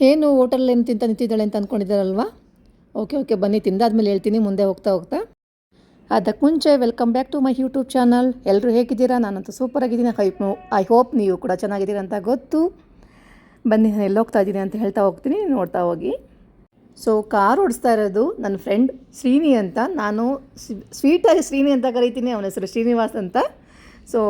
ಏನು ಹೋಟೆಲ್ ಏನು ತಿಂತ ನಿಂತಿದ್ದಾಳೆ ಅಂತ ಅಂದ್ಕೊಂಡಿದ್ದಾರಲ್ವಾ ಓಕೆ ಓಕೆ ಬನ್ನಿ, ತಿಂದಾದ್ಮೇಲೆ ಹೇಳ್ತೀನಿ, ಮುಂದೆ ಹೋಗ್ತಾ ಹೋಗ್ತಾ. ಅದಕ್ಕೆ ಮುಂಚೆ welcome back to my YouTube channel ಎಲ್ಲರೂ ಹೇಗಿದ್ದೀರಾ? ನಾನಂತೂ ಸೂಪರ್ ಆಗಿದ್ದೀನಿ. ಐ ಐ ಹೋಪ್ ನೀವು ಕೂಡ ಚೆನ್ನಾಗಿದ್ದೀರಾ ಅಂತ ಗೊತ್ತು. ಬನ್ನಿ, ನಾನು ಎಲ್ಲಿ ಹೋಗ್ತಾ ಇದ್ದೀನಿ ಅಂತ ಹೇಳ್ತಾ ಹೋಗ್ತೀನಿ, ನೋಡ್ತಾ ಹೋಗಿ. ಸೊ ಕಾರ್ ಓಡಿಸ್ತಾ ಇರೋದು ನನ್ನ ಫ್ರೆಂಡ್ ಶ್ರೀನಿ ಅಂತ. ನಾನು ಸ್ವೀಟಾಗಿ ಶ್ರೀನಿ ಅಂತ ಕರಿತೀನಿ, ಅವನ ಹೆಸರು ಶ್ರೀನಿವಾಸ್ ಅಂತ. ಸೊ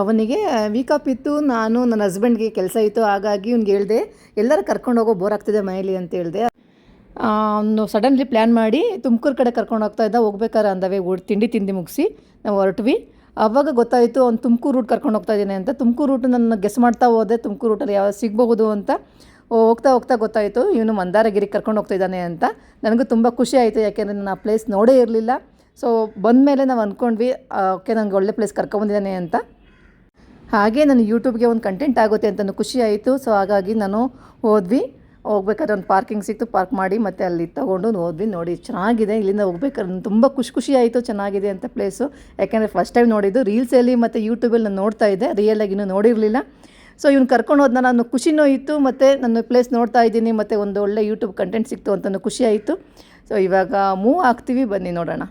ಅವನಿಗೆ ವೀಕಪ್ ಇತ್ತು, ನಾನು ನನ್ನ ಹಸ್ಬೆಂಡ್ಗೆ ಕೆಲಸ ಇತ್ತು, ಹಾಗಾಗಿ ಅವ್ನಿಗೆ ಹೇಳಿದೆ, ಎಲ್ಲರೂ ಕರ್ಕೊಂಡು ಹೋಗೋ ಬೋರ್ ಆಗ್ತಿದೆ ಮನೇಲಿ ಅಂತ ಹೇಳಿದೆ. ಅವನು ಸಡನ್ಲಿ ಪ್ಲ್ಯಾನ್ ಮಾಡಿ, ತುಮಕೂರು ಕಡೆ ಕರ್ಕೊಂಡು ಹೋಗ್ತಾ ಇದ್ದ, ಹೋಗ್ಬೇಕಾದ್ರೆ ಅಂದವೇ ತಿಂಡಿ ತಿಂಡಿ ಮುಗಿಸಿ, ನಾವು ಹೊರಟ್ವಿ. ಆವಾಗ ಗೊತ್ತಾಯಿತು, ಅವ್ನು ತುಮಕೂರು ರೂಟ್ ಕರ್ಕೊಂಡು ಹೋಗ್ತಾ ಇದ್ದೀನಿ ಅಂತ. ತುಮಕೂರು ರೂಟ್ ನನ್ನ ಗೆಸ್ ಮಾಡ್ತಾ ಹೋದೆ, ತುಮಕೂರು ರೂಟಲ್ಲಿ ಯಾವ ಸಿಗಬಹುದು ಅಂತ. ಹೋಗ್ತಾ ಹೋಗ್ತಾ ಗೊತ್ತಾಯಿತು, ಇವನು ಮಂದಾರಗಿರಿಗೆ ಕರ್ಕೊಂಡು ಹೋಗ್ತಾ ಇದ್ದಾನೆ ಅಂತ. ನನಗೂ ತುಂಬ ಖುಷಿ ಆಯಿತು, ಯಾಕೆಂದರೆ ನಾನು ಆ ಪ್ಲೇಸ್ ನೋಡೇ ಇರಲಿಲ್ಲ. ಸೊ ಬಂದಮೇಲೆ ನಾವು ಅಂದ್ಕೊಂಡ್ವಿ ಓಕೆ ನನಗೆ ಒಳ್ಳೆ ಪ್ಲೇಸ್ ಕರ್ಕೊಂಬಂದಿದ್ದಾನೆ ಅಂತ. ಹಾಗೆ ನಾನು ಯೂಟ್ಯೂಬ್ಗೆ ಒಂದು ಕಂಟೆಂಟ್ ಆಗುತ್ತೆ ಅಂತ ಖುಷಿ ಆಯಿತು. ಸೊ ಹಾಗಾಗಿ ನಾನು ಹೋದ್ವಿ. ಹೋಗ್ಬೇಕಾದ್ರೆ ಒಂದು ಪಾರ್ಕಿಂಗ್ ಸಿಕ್ತು ಪಾರ್ಕ್ ಮಾಡಿ ಮತ್ತೆ ಅಲ್ಲಿ ತೊಗೊಂಡು ಹೋದ್ವಿ. ನೋಡಿ, ಚೆನ್ನಾಗಿದೆ. ಇಲ್ಲಿಂದ ಹೋಗ್ಬೇಕಾದ್ರೆ ತುಂಬ ಖುಷಿ ಖುಷಿ ಆಯಿತು. ಚೆನ್ನಾಗಿದೆ ಅಂತ ಪ್ಲೇಸು ಯಾಕೆಂದರೆ ಫಸ್ಟ್ ಟೈಮ್ ನೋಡಿದ್ದು ರೀಲ್ಸಲ್ಲಿ ಮತ್ತು ಯೂಟ್ಯೂಬಲ್ಲಿ ನಾನು ನೋಡ್ತಾ ಇದ್ದೆ. ರಿಯಲಾಗಿ ಇನ್ನೂ ನೋಡಿರಲಿಲ್ಲ. ಸೊ ಇವ್ನು ಕರ್ಕೊಂಡು ಹೋದ್ನ ನಾನು ಖುಷಿನೂ ಇತ್ತು. ಮತ್ತು ನನ್ನ ಪ್ಲೇಸ್ ನೋಡ್ತಾ ಇದ್ದೀನಿ. ಮತ್ತು ಒಂದು ಒಳ್ಳೆ ಯೂಟ್ಯೂಬ್ ಕಂಟೆಂಟ್ ಸಿಕ್ತು ಅಂತ ಖುಷಿ ಆಯಿತು. ಸೊ ಇವಾಗ ಮೂವ್ ಆಗ್ತೀವಿ. ಬನ್ನಿ ನೋಡೋಣ.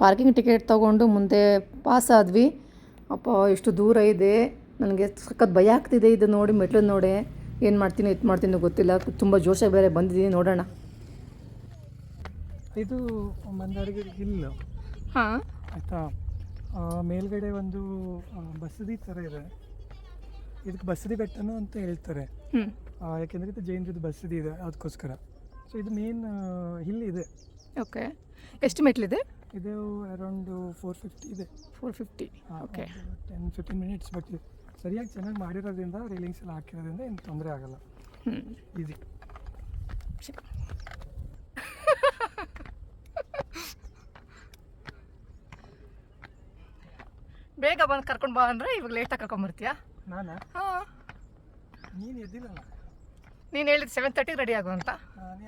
ಪಾರ್ಕಿಂಗ್ ಟಿಕೆಟ್ ತೊಗೊಂಡು ಮುಂದೆ ಪಾಸ್ ಆದ್ವಿ. ಅಪ್ಪ ಎಷ್ಟು ದೂರ ಇದೆ. ನನಗೆ ಸಖತ್ ಭಯ ಆಗ್ತಿದೆ ಇದು ನೋಡಿ ಮೆಟ್ಲು ನೋಡಿ. ಏನು ಮಾಡ್ತೀನಿ ಇದು ಮಾಡ್ತೀನಿ ಗೊತ್ತಿಲ್ಲ. ತುಂಬ ಜೋಶಾಗಿ ಬೇರೆ ಬಂದಿದ್ದೀನಿ ನೋಡೋಣ. ಇದು ಮಂದಾರಗಿರಿ ಹಿಲ್ ಹಾಂ. ಆಯಿತಾ? ಮೇಲ್ಗಡೆ ಒಂದು ಬಸದಿ ಥರ ಇದೆ. ಇದಕ್ಕೆ ಬಸದಿ ಬೆಟ್ಟನು ಅಂತ ಹೇಳ್ತಾರೆ. ಯಾಕೆಂದರೆ ಇದು ಜೈನರದ್ದು ಬಸದಿ ಇದೆ ಅದಕ್ಕೋಸ್ಕರ. ಸೊ ಇದು ಮೇನ್ ಹಿಲ್ ಇದೆ. ಓಕೆ ಎಷ್ಟು ಮೆಟ್ಲಿದೆ ಇದು ಅರೌಂಡ್ ಫೋರ್ ಫಿಫ್ಟಿ ಇದೆ. Four fifty okay ten fifteen minutes but ಸರಿಯಾಗಿ ಚೆನ್ನಾಗಿ ಮಾಡಿರೋದ್ರಿಂದ ರೀಲಿಂಗ್ಸ್ ಎಲ್ಲ ಹಾಕಿರೋದ್ರಿಂದ ಏನು ತೊಂದರೆ ಆಗಲ್ಲ. ಈಸಿ ಬೇಗ ಬಂದು ಕರ್ಕೊಂಡು ಬಾ ಅಂದರೆ ಇವಾಗ ಲೇಟಾಗಿ ಕರ್ಕೊಂಬರ್ತೀಯಾ? ನಾನಾ? ಹಾಂ. ನೀನು ಎದ್ದಿಲ್ಲಲ್ಲ ನೀನು ಹೇಳಿದ್ದು ಸೆವೆನ್ ತರ್ಟಿಗೆ ರೆಡಿ ಆಗುವಂತ? ನಾನು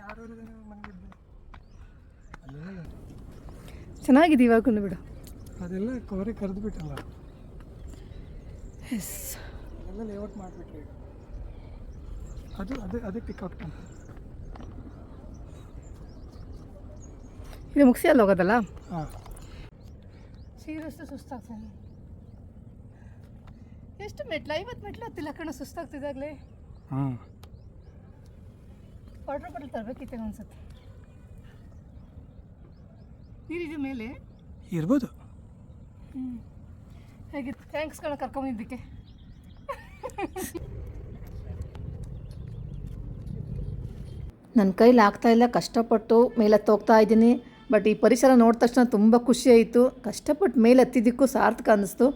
ಅಲ್ಲೆಲ್ಲ ಚೆನ್ನಾಗಿದೆ ಇವಾಗ ಬಿಡು. ಅದೆಲ್ಲ ಕವರಿ ಕರೆದು ಬಿಟ್ಟಲ್ಲ. ಎಸ್ ಎಲ್ಲ ಲೇಔಟ್ ಮಾಡಿಬಿಟ್ರಿ ಅದು ಅದೇ ಅದೇ ಅಂತ ಇದು ಮುಗಿಸಿ ಅಲ್ಲಿ ಹೋಗೋದಲ್ಲ? ಹಾಂ. ಸೀರಿಯಸ್ ಸುಸ್ತಾಗ್ತಾನೆ ಎಷ್ಟು ಮೆಟ್ಲು ಐವತ್ತು ಮೆಟ್ಲು ಹತ್ತಿಲ್ಲ ಕಣ ಸುಸ್ತಾಗ್ತಿದ್ದಾಗಲೇ ಹಾಂ. ವಾಟರ್ ಬಾಟಲ್ ತರಬೇಕಿತ್ತೆ ಅನ್ಸುತ್ತೆ ನೀರಿದೆ ಮೇಲೆ? ಇರ್ಬೋದು. ಹ್ಞೂ ಹೇಗೆ ಥ್ಯಾಂಕ್ಸ್ ಕಣ ಕರ್ಕೊಂಬಂದಿದ್ದಕ್ಕೆ. ನನ್ನ ಕೈಲಿ ಆಗ್ತಾ ಇಲ್ಲ ಕಷ್ಟಪಟ್ಟು ಮೇಲೆ ಹೋಗ್ತಾ ಇದ್ದೀನಿ. ಬಟ್ ಈ ಪರಿಸರ ನೋಡಿದ ತಕ್ಷಣ ತುಂಬ ಖುಷಿ ಆಯಿತು. ಕಷ್ಟಪಟ್ಟು ಮೇಲೆ ಹತ್ತಿದ್ದಕ್ಕೂ ಸಾರ್ಥಕ ಅನ್ನಿಸ್ತು.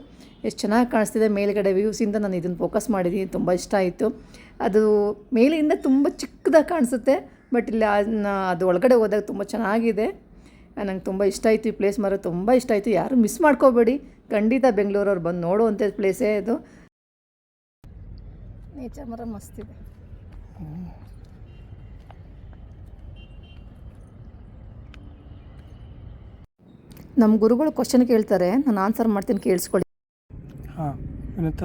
ಎಷ್ಟು ಚೆನ್ನಾಗಿ ಕಾಣಿಸ್ತಿದೆ ಮೇಲ್ಗಡೆ ವ್ಯೂಸಿಂದ ನಾನು ಇದನ್ನು ಫೋಕಸ್ ಮಾಡಿದ್ದೀನಿ. ತುಂಬ ಇಷ್ಟ ಆಯಿತು. ಅದು ಮೇಲಿಂದ ತುಂಬ ಚಿಕ್ಕದಾಗಿ ಕಾಣಿಸುತ್ತೆ. ಬಟ್ ಇಲ್ಲಿ ಅದನ್ನ ಅದು ಒಳಗಡೆ ಹೋದಾಗ ತುಂಬ ಚೆನ್ನಾಗಿದೆ. ನಂಗೆ ತುಂಬ ಇಷ್ಟ ಆಯಿತು ಈ ಪ್ಲೇಸ್ ಮರ ತುಂಬ ಇಷ್ಟ ಆಯಿತು. ಯಾರು ಮಿಸ್ ಮಾಡ್ಕೋಬೇಡಿ. ಖಂಡಿತ ಬೆಂಗಳೂರವ್ರು ಬಂದು ನೋಡುವಂಥ ಪ್ಲೇಸೇ ಇದು. ನೇಚರ್ ಮರ ಮಸ್ತಿದೆ ನಮ್ಮ ಗುರುಗಳು ಕ್ವಶನ್ ಕೇಳ್ತಾರೆ. ನಾನು ಆನ್ಸರ್ ಮಾಡ್ತೀನಿ ಕೇಳಿಸ್ಕೊಳ್ಳಿ. ಹಾಂ ವಿನಂತ.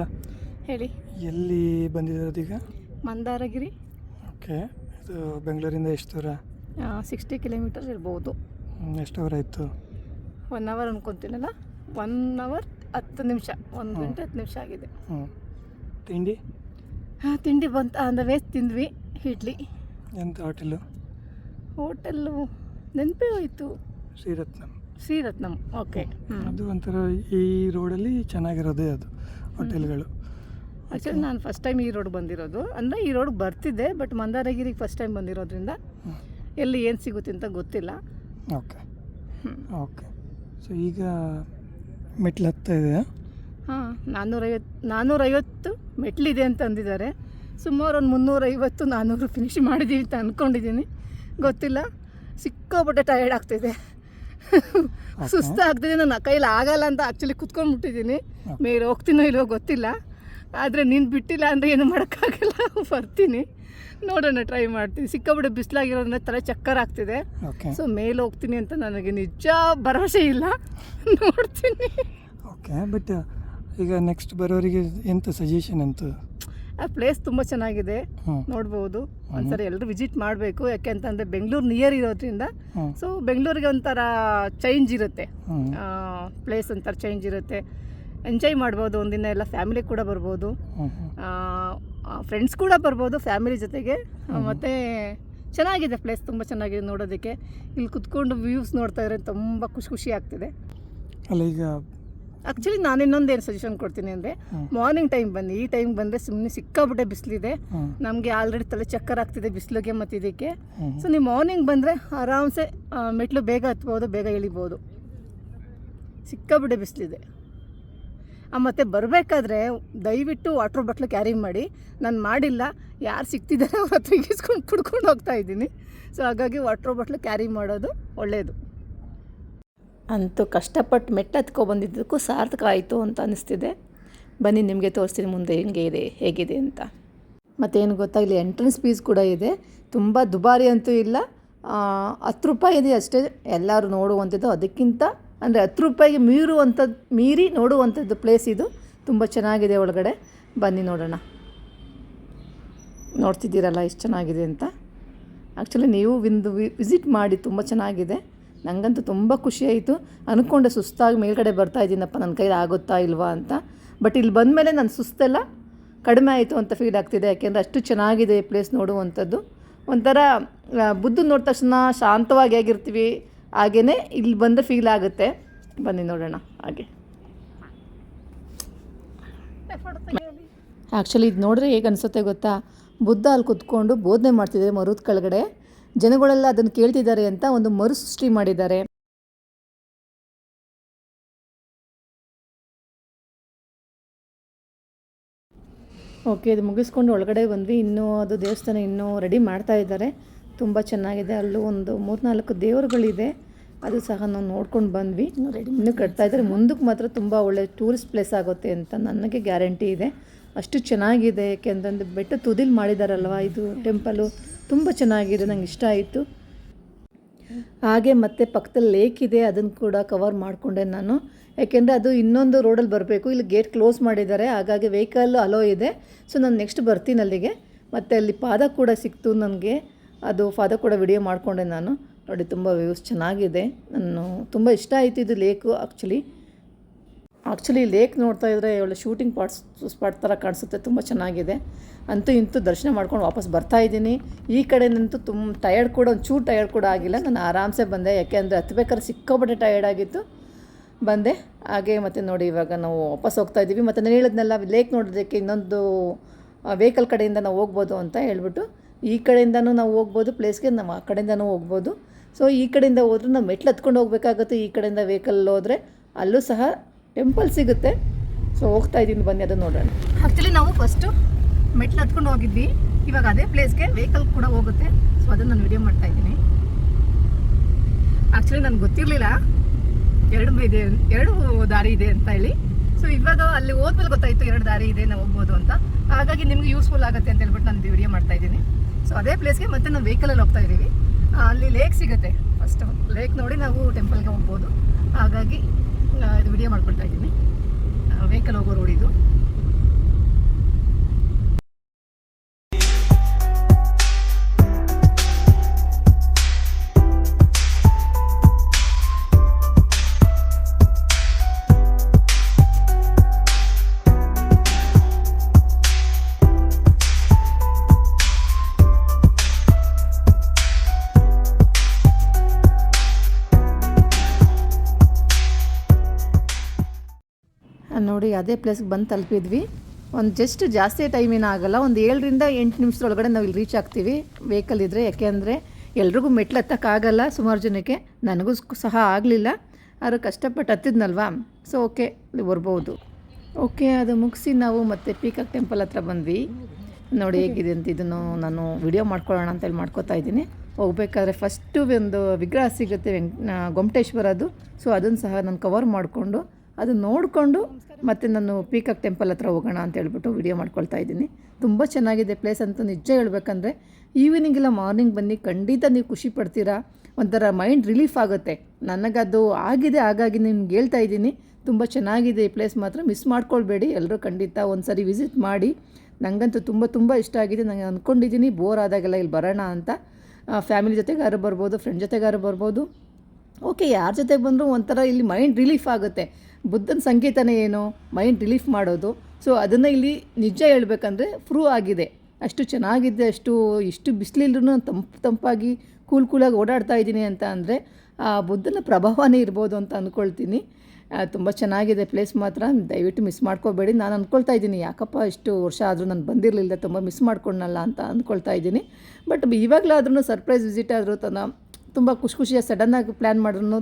ಹೇಳಿ. ಎಲ್ಲಿ ಬಂದಿರೋದೀಗ ಮಂದಾರಗಿರಿ. ಓಕೆ ಇದು ಬೆಂಗಳೂರಿಂದ ಎಷ್ಟು ದೂರ? ಸಿಕ್ಸ್ಟಿ ಕಿಲೋಮೀಟರ್ ಇರ್ಬೋದು. ಎಷ್ಟು ಅವರ್ ಆಯಿತು? ಒನ್ ಅವರ್ ಅನ್ಕೊತೀನಲ್ಲ? ಒನ್ ಅವರ್ ಹತ್ತು ನಿಮಿಷ ಒಂದು ಗಂಟೆ ಹತ್ತು ನಿಮಿಷ ಆಗಿದೆ. ಹ್ಞೂ ತಿಂಡಿ? ಹಾಂ ತಿಂಡಿ ಬಂತು ಆನ್ ದ ವೇ ತಿಂದ್ವಿ ಇಡ್ಲಿ. ಎಂತ ಹೋಟೆಲು ಹೋಟೆಲ್ಲು ನೆನಪೇ ಹೋಯಿತು. ಶ್ರೀರತ್ನಂ. ಶ್ರೀರತ್ನಂ ಓಕೆ ಅದು ಒಂಥರ ಈ ರೋಡಲ್ಲಿ ಚೆನ್ನಾಗಿರೋದೇ ಅದು ಹೋಟೆಲ್ಗಳು ಆ್ಯಕ್ಚುಲಿ ನಾನು ಫಸ್ಟ್ ಟೈಮ್ ಈ ರೋಡ್ ಬಂದಿರೋದು. ಅಂದರೆ ಈ ರೋಡ್ ಬರ್ತಿದ್ದೆ ಬಟ್ ಮಂದಾರಗಿರಿಗೆ ಫಸ್ಟ್ ಟೈಮ್ ಬಂದಿರೋದ್ರಿಂದ. ಎಲ್ಲಿ ಏನು ಸಿಗುತ್ತೆ ಅಂತ ಗೊತ್ತಿಲ್ಲ. ಓಕೆ ಓಕೆ ಸೊ ಈಗ ಮೆಟ್ಲು ಹತ್ತಾ ಇದೆ? ಹಾಂ ನಾನ್ನೂರೈವತ್ತು ನಾನ್ನೂರೈವತ್ತು ಮೆಟ್ಲಿದೆ ಅಂತ ಅಂದಿದ್ದಾರೆ. ಸುಮಾರು ಒಂದು ಮುನ್ನೂರೈವತ್ತು ನಾನ್ನೂರು ಫಿನಿಶ್ ಮಾಡಿದ್ದೀವಿ ಅಂತ ಅಂದ್ಕೊಂಡಿದ್ದೀನಿ ಗೊತ್ತಿಲ್ಲ. ಸಿಕ್ಕಾಪಟ್ಟೆ ಟಯರ್ಡ್ ಆಗ್ತಿದೆ. ಸುಸ್ತಾಗ್ತಿದೆ. ನನ್ನ ಕೈಲಿ ಆಗಲ್ಲ ಅಂತ ಆ್ಯಕ್ಚುಲಿ ಕುತ್ಕೊಂಡ್ಬಿಟ್ಟಿದ್ದೀನಿ. ಮೇಲೆ ಹೋಗ್ತೀನೋ ಇಲ್ವೋ ಗೊತ್ತಿಲ್ಲ. ಆದರೆ ನೀನು ಬಿಟ್ಟಿಲ್ಲ ಅಂದರೆ ಏನು ಮಾಡೋಕ್ಕಾಗಲ್ಲ. ಬರ್ತೀನಿ. ನೋಡೋಣ ಟ್ರೈ ಮಾಡ್ತೀನಿ. ಸಿಕ್ಕಾಪಟ್ಟೆ ಬಿಸಿಲಾಗಿರೋದ್ರಿಂದ ತಲೆ ಚಕ್ಕರ್ ಆಗ್ತಿದೆ. ಓಕೆ ಸೊ ಮೇಲೆ ಹೋಗ್ತೀನಿ ಅಂತ ನನಗೆ ನಿಜ ಭರವಸೆ ಇಲ್ಲ. ನೋಡ್ತೀನಿ. ಓಕೆ ಬಟ್ ಈಗ ನೆಕ್ಸ್ಟ್ ಬರೋರಿಗೆ ಎಂತ ಸಜೆಷನ್ ಅಂತ? ಆ ಪ್ಲೇಸ್ ತುಂಬ ಚೆನ್ನಾಗಿದೆ. ನೋಡ್ಬೋದು. ಒಂದ್ಸರಿ ಎಲ್ಲರೂ ವಿಸಿಟ್ ಮಾಡಬೇಕು. ಯಾಕೆ ಅಂತಂದರೆ ಬೆಂಗಳೂರು ನಿಯರ್ ಇರೋದ್ರಿಂದ ಸೊ ಬೆಂಗಳೂರಿಗೆ ಒಂಥರ ಚೇಂಜ್ ಇರುತ್ತೆ. ಪ್ಲೇಸ್ ಒಂಥರ ಚೇಂಜ್ ಇರುತ್ತೆ. ಎಂಜಾಯ್ ಮಾಡ್ಬೋದು. ಒಂದಿನ ಎಲ್ಲ ಫ್ಯಾಮಿಲಿ ಕೂಡ ಬರ್ಬೋದು. ಫ್ರೆಂಡ್ಸ್ ಕೂಡ ಬರ್ಬೋದು ಫ್ಯಾಮಿಲಿ ಜೊತೆಗೆ. ಮತ್ತು ಚೆನ್ನಾಗಿದೆ ಪ್ಲೇಸ್ ತುಂಬ ಚೆನ್ನಾಗಿದೆ ನೋಡೋದಕ್ಕೆ. ಇಲ್ಲಿ ಕುತ್ಕೊಂಡು ವ್ಯೂಸ್ ನೋಡ್ತಾ ಇದ್ರೆ ತುಂಬ ಖುಷಿ ಖುಷಿ ಆಗ್ತಿದೆ. ಅಲ್ಲ ಈಗ ಆ್ಯಕ್ಚುಲಿ ನಾನು ಇನ್ನೊಂದೇನು ಸಜೆಷನ್ ಕೊಡ್ತೀನಿ ಅಂದರೆ ಮಾರ್ನಿಂಗ್ ಟೈಮ್ ಬನ್ನಿ. ಈ ಟೈಮ್ ಬಂದರೆ ಸುಮ್ಮನೆ ಸಿಕ್ಕಾಬಿಟ್ಟೆ ಬಿಸಿಲಿದೆ. ನಮಗೆ ಆಲ್ರೆಡಿ ತಲೆ ಚಕ್ಕರ್ ಆಗ್ತಿದೆ ಬಿಸಿಲಿಗೆ ಮತ್ತು ಇದಕ್ಕೆ. ಸೊ ನೀವು ಮಾರ್ನಿಂಗ್ ಬಂದರೆ ಆರಾಮ್ಸೆ ಮೆಟ್ಲು ಬೇಗ ಹತ್ಬೋದು ಬೇಗ ಇಳಿಬೋದು. ಸಿಕ್ಕಾಬಿಟ್ಟೆ ಬಿಸಿಲಿದೆ. ಮತ್ತು ಬರಬೇಕಾದ್ರೆ ದಯವಿಟ್ಟು ವಾಟ್ರ್ ಬಾಟ್ಲು ಕ್ಯಾರಿ ಮಾಡಿ. ನಾನು ಮಾಡಿಲ್ಲ. ಯಾರು ಸಿಗ್ತಿದ್ದಾರೆ ಅವ್ರ ಹತ್ರ ಇಸ್ಕೊಂಡು ಕುಡ್ಕೊಂಡು ಹೋಗ್ತಾ ಇದ್ದೀನಿ. ಸೊ ಹಾಗಾಗಿ ವಾಟ್ರ್ ಬಾಟ್ಲು ಕ್ಯಾರಿ ಮಾಡೋದು ಒಳ್ಳೆಯದು ಅಂತೂ ಕಷ್ಟಪಟ್ಟು ಮೆಟ್ಟ ಹತ್ಕೊಬಂದಿದ್ದಕ್ಕೂ ಸಾರ್ಥಕ ಆಯಿತು ಅಂತ ಅನಿಸ್ತಿದೆ. ಬನ್ನಿ, ನಿಮಗೆ ತೋರಿಸ್ತೀನಿ ಮುಂದೆ ಹೆಂಗೆ ಇದೆ, ಹೇಗಿದೆ ಅಂತ. ಮತ್ತೇನು ಗೊತ್ತಾ, ಇಲ್ಲಿ ಎಂಟ್ರೆನ್ಸ್ ಫೀಸ್ ಕೂಡ ಇದೆ. ತುಂಬ ದುಬಾರಿ ಅಂತೂ ಇಲ್ಲ. ಹತ್ತು ರೂಪಾಯಿ ಇದೆ ಅಷ್ಟೇ. ಎಲ್ಲರೂ ನೋಡುವಂಥದ್ದು ಅದಕ್ಕಿಂತ ಅಂದರೆ ಹತ್ತು ರೂಪಾಯಿಗೆ ಮೀರುವಂಥದ್ದು ಮೀರಿ ನೋಡುವಂಥದ್ದು ಪ್ಲೇಸ್ ಇದು. ತುಂಬ ಚೆನ್ನಾಗಿದೆ ಒಳಗಡೆ. ಬನ್ನಿ ನೋಡೋಣ. ನೋಡ್ತಿದ್ದೀರಲ್ಲ ಎಷ್ಟು ಚೆನ್ನಾಗಿದೆ ಅಂತ. ಆ್ಯಕ್ಚುಲಿ ನೀವು ಒಂದು ವಿಸಿಟ್ ಮಾಡಿ ತುಂಬ ಚೆನ್ನಾಗಿದೆ. ನನಗಂತೂ ತುಂಬ ಖುಷಿಯಾಯಿತು ಅಂದ್ಕೊಂಡೆ ಸುಸ್ತಾಗಿ ಮೇಲ್ಗಡೆ ಬರ್ತಾ ಇದ್ದೀನಪ್ಪ ನನ್ನ ಕೈಲಿ ಆಗುತ್ತಾ ಇಲ್ವಾ ಅಂತ. ಬಟ್ ಇಲ್ಲಿ ಬಂದಮೇಲೆ ನನ್ನ ಸುಸ್ತೆಲ್ಲ ಕಡಿಮೆ ಆಯಿತು ಅಂತ ಫೀಲ್ ಆಗ್ತಿದೆ. ಯಾಕೆಂದರೆ ಅಷ್ಟು ಚೆನ್ನಾಗಿದೆ ಈ ಪ್ಲೇಸ್ ನೋಡುವಂಥದ್ದು ಒಂಥರ ಬುದ್ಧ ನೋಡಿದ ತಕ್ಷಣ ಶಾಂತವಾಗಿ ಆಗಿರ್ತೀವಿ. ಹಾಗೆಯೇ ಇಲ್ಲಿ ಬಂದು ಫೀಲ್ ಆಗುತ್ತೆ. ಬನ್ನಿ ನೋಡೋಣ ಹಾಗೆ. ಆ್ಯಕ್ಚುಲಿ ಇದು ನೋಡಿದ್ರೆ ಹೇಗೆ ಅನಿಸುತ್ತೆ ಗೊತ್ತಾ? ಬುದ್ಧ ಅಲ್ಲಿ ಕುತ್ಕೊಂಡು ಬೋಧನೆ ಮಾಡ್ತಿದ್ದಾರೆ ಮರುದ ಕೆಳಗಡೆ. ಜನಗಳೆಲ್ಲ ಅದನ್ನು ಕೇಳ್ತಿದ್ದಾರೆ ಅಂತ ಒಂದು ಮರು ಸೃಷ್ಟಿ ಮಾಡಿದ್ದಾರೆ. ಓಕೆ ಇದು ಮುಗಿಸ್ಕೊಂಡು ಒಳಗಡೆ ಬಂದ್ವಿ. ಇನ್ನೂ ಅದು ದೇವಸ್ಥಾನ ಇನ್ನೂ ರೆಡಿ ಮಾಡ್ತಾ ಇದ್ದಾರೆ. ತುಂಬ ಚೆನ್ನಾಗಿದೆ. ಅಲ್ಲೂ ಒಂದು ಮೂರ್ನಾಲ್ಕು ದೇವರುಗಳಿದೆ. ಅದು ಸಹ ನಾವು ನೋಡ್ಕೊಂಡು ಬಂದ್ವಿ. ಇನ್ನೂ ಕಟ್ತಾ ಇದ್ದಾರೆ. ಮುಂದಕ್ಕೆ ಮಾತ್ರ ತುಂಬ ಒಳ್ಳೆ ಟೂರಿಸ್ಟ್ ಪ್ಲೇಸ್ ಆಗುತ್ತೆ ಅಂತ ನನಗೆ ಗ್ಯಾರಂಟಿ ಇದೆ. ಅಷ್ಟು ಚೆನ್ನಾಗಿದೆ. ಯಾಕೆಂತಂದು ಬೆಟ್ಟ ತುದಿಲ್ ಮಾಡಿದಾರಲ್ವ? ಇದು ಟೆಂಪಲು ತುಂಬ ಚೆನ್ನಾಗಿದೆ. ನಂಗೆ ಇಷ್ಟ ಆಯಿತು. ಹಾಗೆ ಮತ್ತೆ ಪಕ್ಕದಲ್ಲಿ ಲೇಕ್ ಇದೆ. ಅದನ್ನು ಕೂಡ ಕವರ್ ಮಾಡಿಕೊಂಡೆ ನಾನು. ಯಾಕೆಂದರೆ ಅದು ಇನ್ನೊಂದು ರೋಡಲ್ಲಿ ಬರಬೇಕು. ಇಲ್ಲಿ ಗೇಟ್ ಕ್ಲೋಸ್ ಮಾಡಿದ್ದಾರೆ. ಹಾಗಾಗಿ ವೆಹಿಕಲ್ ಅಲೋ ಇದೆ. ಸೊ ನಾನು ನೆಕ್ಸ್ಟ್ ಬರ್ತೀನಿ ಅಲ್ಲಿಗೆ. ಮತ್ತು ಅಲ್ಲಿ ಪಾದ ಕೂಡ ಸಿಕ್ತು ನನಗೆ. ಅದು ಫಾದರ್ ಕೂಡ ವಿಡಿಯೋ ಮಾಡಿಕೊಂಡೆ ನಾನು. ನೋಡಿ, ತುಂಬ ವ್ಯೂಸ್ ಚೆನ್ನಾಗಿದೆ. ನಾನು ತುಂಬ ಇಷ್ಟ ಆಯಿತು ಇದು ಲೇಕು ಆ್ಯಕ್ಚುಲಿ ಆ್ಯಕ್ಚುಲಿ ಲೇಕ್ ನೋಡ್ತಾ ಇದ್ದರೆ ಒಳ್ಳೆ ಶೂಟಿಂಗ್ ಪಾಟ್ಸ್ ಸ್ಪಾಟ್ ಥರ ಕಾಣಿಸುತ್ತೆ. ತುಂಬ ಚೆನ್ನಾಗಿದೆ. ಅಂತೂ ಇಂತೂ ದರ್ಶನ ಮಾಡ್ಕೊಂಡು ವಾಪಸ್ ಬರ್ತಾ ಇದ್ದೀನಿ. ಈ ಕಡೆನಂತೂ ತುಂಬ ಟಯರ್ಡ್ ಕೂಡ, ಒಂಚೂರು ಟಯರ್ಡ್ ಕೂಡ ಆಗಿಲ್ಲ. ನಾನು ಆರಾಮ್ಸೆ ಬಂದೆ. ಯಾಕೆ ಅಂದರೆ ಹತ್ಬೇಕಾದ್ರೆ ಸಿಕ್ಕಾಪಟ್ಟೆ ಟಯರ್ಡ್ ಆಗಿತ್ತು. ಬಂದೆ. ಹಾಗೆ ಮತ್ತು ನೋಡಿ, ಇವಾಗ ನಾವು ವಾಪಸ್ ಹೋಗ್ತಾ ಇದ್ದೀವಿ. ಮತ್ತು ನಾನು ಹೇಳಿದ್ನೆಲ್ಲ, ಲೇಕ್ ನೋಡೋದಕ್ಕೆ ಇನ್ನೊಂದು ವೆಹಿಕಲ್ ಕಡೆಯಿಂದ ನಾವು ಹೋಗ್ಬೋದು ಅಂತ ಹೇಳ್ಬಿಟ್ಟು. ಈ ಕಡೆಯಿಂದನೂ ನಾವು ಹೋಗ್ಬೋದು ಪ್ಲೇಸ್ಗೆ ನಾವು ಆ ಕಡೆಯಿಂದನೂ ಹೋಗ್ಬೋದು. ಸೊ ಈ ಕಡೆಯಿಂದ ಹೋದ್ರೆ ನಾವು ಮೆಟ್ಲು ಹತ್ಕೊಂಡು ಹೋಗ್ಬೇಕಾಗುತ್ತೆ, ಈ ಕಡೆಯಿಂದ ವೆಹಿಕಲ್ ಹೋದರೆ ಅಲ್ಲೂ ಸಹ ಟೆಂಪಲ್ ಸಿಗುತ್ತೆ. ಸೊ ಹೋಗ್ತಾ ಇದ್ದೀನಿ, ಬನ್ನಿ ಅದನ್ನು ನೋಡೋಣ. ಆ್ಯಕ್ಚುಲಿ ನಾವು ಫಸ್ಟು ಮೆಟ್ಲು ಹತ್ಕೊಂಡು ಹೋಗಿದ್ವಿ. ಇವಾಗ ಅದೇ ಪ್ಲೇಸ್ಗೆ ವೆಹಿಕಲ್ ಕೂಡ ಹೋಗುತ್ತೆ. ಸೊ ಅದನ್ನು ನಾನು ವಿಡಿಯೋ ಮಾಡ್ತಾ ಇದ್ದೀನಿ. ಆ್ಯಕ್ಚುಲಿ ನನಗೆ ಗೊತ್ತಿರಲಿಲ್ಲ. ಎರಡು ಇದೆ, ಎರಡು ದಾರಿ ಇದೆ ಅಂತ ಹೇಳಿ. ಸೊ ಇವಾಗ ಅಲ್ಲಿ ಹೋದ್ಮೇಲೆ ಗೊತ್ತಾಯಿತು, ಎರಡು ದಾರಿ ಇದೆ, ನಾವು ಹೋಗ್ಬೋದು ಅಂತ. ಹಾಗಾಗಿ ನಿಮ್ಗೆ ಯೂಸ್ಫುಲ್ ಆಗುತ್ತೆ ಅಂತ ಹೇಳ್ಬಿಟ್ಟು ನಾನು ವಿಡಿಯೋ ಮಾಡ್ತಾ ಇದ್ದೀನಿ. ಸೊ ಅದೇ ಪ್ಲೇಸ್ಗೆ ಮತ್ತೆ ನಾವು ವೆಹಿಕಲಲ್ಲಿ ಹೋಗ್ತಾ ಇದ್ದೀವಿ. ಅಲ್ಲಿ ಲೇಕ್ ಸಿಗುತ್ತೆ. ಫಸ್ಟ್ ಲೇಕ್ ನೋಡಿ ನಾವು ಟೆಂಪಲ್ಗೆ ಹೋಗ್ಬೋದು. ಹಾಗಾಗಿ ಇದು ವಿಡಿಯೋ ಮಾಡ್ಕೊಳ್ತಾ ಇದ್ದೀನಿ. ವೆಹಿಕಲ್ ಹೋಗೋ ರೋಡ್ ನೋಡಿ ಅದೇ ಪ್ಲೇಸ್ಗೆ ಬಂದು ತಲುಪಿದ್ವಿ. ಒಂದು ಜಸ್ಟ್ ಜಾಸ್ತಿ ಟೈಮ್ ಏನಾಗಲ್ಲ ಒಂದು ಏಳರಿಂದ ಎಂಟು ನಿಮಿಷದೊಳಗಡೆ ನಾವು ಇಲ್ಲಿ ರೀಚ್ ಆಗ್ತೀವಿ. ವೆಹಿಕಲ್ ಇದ್ದರೆ ಯಾಕೆಂದರೆ ಎಲ್ರಿಗೂ ಮೆಟ್ಲು ಹತ್ತಕ್ಕಾಗಲ್ಲ ಸುಮಾರು ಜನಕ್ಕೆ. ನನಗೂ ಸಹ ಆಗಲಿಲ್ಲ. ಆದರೆ ಕಷ್ಟಪಟ್ಟು ಹತ್ತಿದ್ನಲ್ವಾ? ಸೊ ಓಕೆ ಬರ್ಬೋದು. ಓಕೆ ಅದು ಮುಗಿಸಿ ನಾವು ಮತ್ತೆ ಪೀಕಾಕ್ ಟೆಂಪಲ್ ಹತ್ರ ಬಂದ್ವಿ. ನೋಡಿ ಹೇಗಿದೆ ಅಂತ ಇದನ್ನು ನಾನು ವಿಡಿಯೋ ಮಾಡ್ಕೊಳ್ಳೋಣ ಅಂತೇಳಿ ಮಾಡ್ಕೋತಾ ಇದ್ದೀನಿ. ಹೋಗ್ಬೇಕಾದ್ರೆ ಫಸ್ಟು ಒಂದು ವಿಗ್ರಹ ಸಿಗುತ್ತೆ ವೆಂಕ್ ಗೊಮಟೇಶ್ವರದು ಸೊ ಅದನ್ನು ಸಹ ನಾನು ಕವರ್ ಮಾಡಿಕೊಂಡು ಅದನ್ನು ನೋಡಿಕೊಂಡು ಮತ್ತೆ ನಾನು ಪೀಕಾಕ್ ಟೆಂಪಲ್ ಹತ್ರ ಹೋಗೋಣ ಅಂತ ಹೇಳ್ಬಿಟ್ಟು ವಿಡಿಯೋ ಮಾಡ್ಕೊಳ್ತಾ ಇದ್ದೀನಿ. ತುಂಬ ಚೆನ್ನಾಗಿದೆ ಪ್ಲೇಸ್ ಅಂತ ನಿಜ ಹೇಳ್ಬೇಕಂದ್ರೆ ಈವ್ನಿಂಗ್ ಇಲ್ಲ ಮಾರ್ನಿಂಗ್ ಬನ್ನಿ, ಖಂಡಿತ ನೀವು ಖುಷಿ ಪಡ್ತೀರಾ. ಒಂಥರ ಮೈಂಡ್ ರಿಲೀಫ್ ಆಗುತ್ತೆ. ನನಗದು ಆಗಿದೆ, ಹಾಗಾಗಿ ನಿಮ್ಗೆ ಹೇಳ್ತಾ ಇದ್ದೀನಿ. ತುಂಬ ಚೆನ್ನಾಗಿದೆ ಈ ಪ್ಲೇಸ್ ಮಾತ್ರ. ಮಿಸ್ ಮಾಡ್ಕೊಳ್ಬೇಡಿ ಎಲ್ಲರೂ ಖಂಡಿತ ಒಂದು ಸರಿ ವಿಸಿಟ್ ಮಾಡಿ. ನನಗಂತೂ ತುಂಬ ತುಂಬ ಇಷ್ಟ ಆಗಿದೆ. ನನಗೆ ಅಂದ್ಕೊಂಡಿದ್ದೀನಿ ಬೋರ್ ಆದಾಗೆಲ್ಲ ಇಲ್ಲಿ ಬರೋಣ ಅಂತ. ಫ್ಯಾಮಿಲಿ ಜೊತೆಗಾರು ಬರ್ಬೋದು ಫ್ರೆಂಡ್ ಜೊತೆಗಾರು ಬರ್ಬೋದು. ಓಕೆ, ಯಾರ ಜೊತೆ ಬಂದರೂ ಒಂಥರ ಇಲ್ಲಿ ಮೈಂಡ್ ರಿಲೀಫ್ ಆಗುತ್ತೆ. ಬುದ್ಧನ ಸಂಕೇತನೇ ಏನು ಮೈಂಡ್ ರಿಲೀಫ್ ಮಾಡೋದು. ಸೊ ಅದನ್ನು ಇಲ್ಲಿ ನಿಜ ಹೇಳ್ಬೇಕಂದ್ರೆ ಪ್ರೂವ್ ಆಗಿದೆ. ಅಷ್ಟು ಚೆನ್ನಾಗಿದೆ, ಅಷ್ಟು, ಇಷ್ಟು ಬಿಸಿಲಿಲ್ಲೂ ತಂಪು, ತಂಪಾಗಿ ಕೂಲ್ ಕೂಲಾಗಿ ಓಡಾಡ್ತಾ ಇದ್ದೀನಿ ಅಂತ ಅಂದರೆ, ಆ ಬುದ್ಧನ ಪ್ರಭಾವನೇ ಇರ್ಬೋದು ಅಂತ ಅಂದ್ಕೊಳ್ತೀನಿ ತುಂಬ ಚೆನ್ನಾಗಿದೆ ಪ್ಲೇಸ್ ಮಾತ್ರ. ದಯವಿಟ್ಟು ಮಿಸ್ ಮಾಡ್ಕೋಬೇಡಿ. ನಾನು ಅಂದ್ಕೊಳ್ತಾ ಇದ್ದೀನಿ, ಯಾಕಪ್ಪ ಇಷ್ಟು ವರ್ಷ ಆದರೂ ನಾನು ಬಂದಿರಲಿಲ್ಲ, ತುಂಬ ಮಿಸ್ ಮಾಡ್ಕೊಂಡಲ್ಲ ಅಂತ ಅಂದ್ಕೊಳ್ತಾ ಇದ್ದೀನಿ. ಬಟ್ ಇವಾಗಲಾದ್ರೂ ಸರ್ಪ್ರೈಸ್ ವಿಸಿಟ್ ಆದರೂ ತನ್ನ ತುಂಬ ಖುಷಿ ಖುಷಿಯಾಗಿ ಸಡನ್ನಾಗಿ ಪ್ಲ್ಯಾನ್ ಮಾಡಿದ್ರು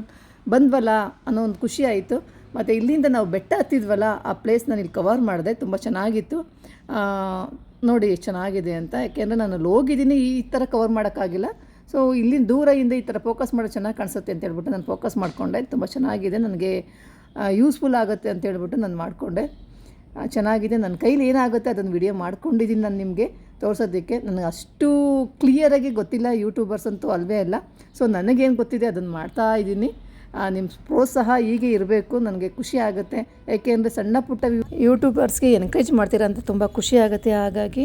ಬಂದ್ವಲ್ಲ ಅನ್ನೋ ಒಂದು ಖುಷಿ ಆಯಿತು. ಮತ್ತು ಇಲ್ಲಿಂದ ನಾವು ಬೆಟ್ಟ ಹತ್ತಿದ್ವಲ್ಲ, ಆ ಪ್ಲೇಸ್ ನಾನು ಇಲ್ಲಿ ಕವರ್ ಮಾಡಿದೆ, ತುಂಬ ಚೆನ್ನಾಗಿತ್ತು. ನೋಡಿ ಚೆನ್ನಾಗಿದೆ ಅಂತ. ಯಾಕೆಂದರೆ ನಾನು ಹೋಗಿದ್ದೀನಿ, ಈ ಥರ ಕವರ್ ಮಾಡೋಕ್ಕಾಗಿಲ್ಲ. ಸೊ ಇಲ್ಲಿಂದ ದೂರದಿಂದ ಈ ಥರ ಫೋಕಸ್ ಮಾಡೋದು ಚೆನ್ನಾಗಿ ಕಾಣಿಸುತ್ತೆ ಅಂತ ಹೇಳ್ಬಿಟ್ಟು ನಾನು ಫೋಕಸ್ ಮಾಡಿಕೊಂಡೆ. ತುಂಬ ಚೆನ್ನಾಗಿದೆ, ನನಗೆ ಯೂಸ್ಫುಲ್ ಆಗುತ್ತೆ ಅಂತ ಹೇಳ್ಬಿಟ್ಟು ನಾನು ಮಾಡಿಕೊಂಡೆ. ಚೆನ್ನಾಗಿದೆ ನನ್ನ ಕೈಲಿ ಏನಾಗುತ್ತೆ ಅದನ್ನು ವಿಡಿಯೋ ಮಾಡ್ಕೊಂಡಿದ್ದೀನಿ ನಾನು ನಿಮಗೆ. ತೋರಿಸೋದಕ್ಕೆ ನನಗೆ ಅಷ್ಟು ಕ್ಲಿಯರಾಗಿ ಗೊತ್ತಿಲ್ಲ ಯೂಟ್ಯೂಬರ್ಸ್ ಅಂತೂ ಅಲ್ವೇ ಅಲ್ಲ ಸೊ ನನಗೇನು ಗೊತ್ತಿದೆ ಅದನ್ನು ಮಾಡ್ತಾ ಇದ್ದೀನಿ. ನಿಮ್ಮ ಪ್ರೋತ್ಸಾಹ ಹೀಗೆ ಇರಬೇಕು ನನಗೆ ಖುಷಿ ಆಗುತ್ತೆ. ಯಾಕೆಂದರೆ ಸಣ್ಣ ಪುಟ್ಟ ಯೂಟ್ಯೂಬರ್ಸ್ಗೆ ಎನ್ಕರೇಜ್ ಮಾಡ್ತೀರಾ ಅಂತ ತುಂಬ ಖುಷಿ ಆಗುತ್ತೆ ಹಾಗಾಗಿ.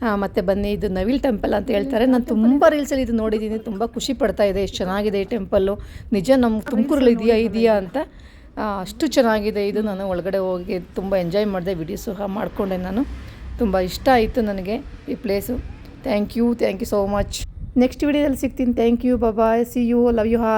ಮತ್ತು ಮತ್ತೆ ಬನ್ನಿ ಇದು ನವಿಲ್ ಟೆಂಪಲ್ ಅಂತ ಹೇಳ್ತಾರೆ. ನಾನು ತುಂಬ ರೀಲ್ಸಲ್ಲಿ ಇದು ನೋಡಿದ್ದೀನಿ. ತುಂಬ ಖುಷಿ ಪಡ್ತಾ ಇದೆ. ಎಷ್ಟು ಚೆನ್ನಾಗಿದೆ ಈ ಟೆಂಪಲ್ಲು ನಿಜ ನಮ್ಮ ತುಮಕೂರಲ್ಲಿ ಇದೆಯಾ ಇದೆಯಾ ಅಂತ. ಅಷ್ಟು ಚೆನ್ನಾಗಿದೆ. ಇದು ನಾನು ಒಳಗಡೆ ಹೋಗಿ ತುಂಬ ಎಂಜಾಯ್ ಮಾಡಿದೆ. ವಿಡಿಯೋ ಸಹ ಮಾಡಿಕೊಂಡೆ ನಾನು. ತುಂಬ ಇಷ್ಟ ಆಯಿತು ನನಗೆ ಈ place thank you thank you so much next ವಿಡಿಯೋದಲ್ಲಿ ಸಿಗ್ತೀನಿ. Thank you bye see you love you all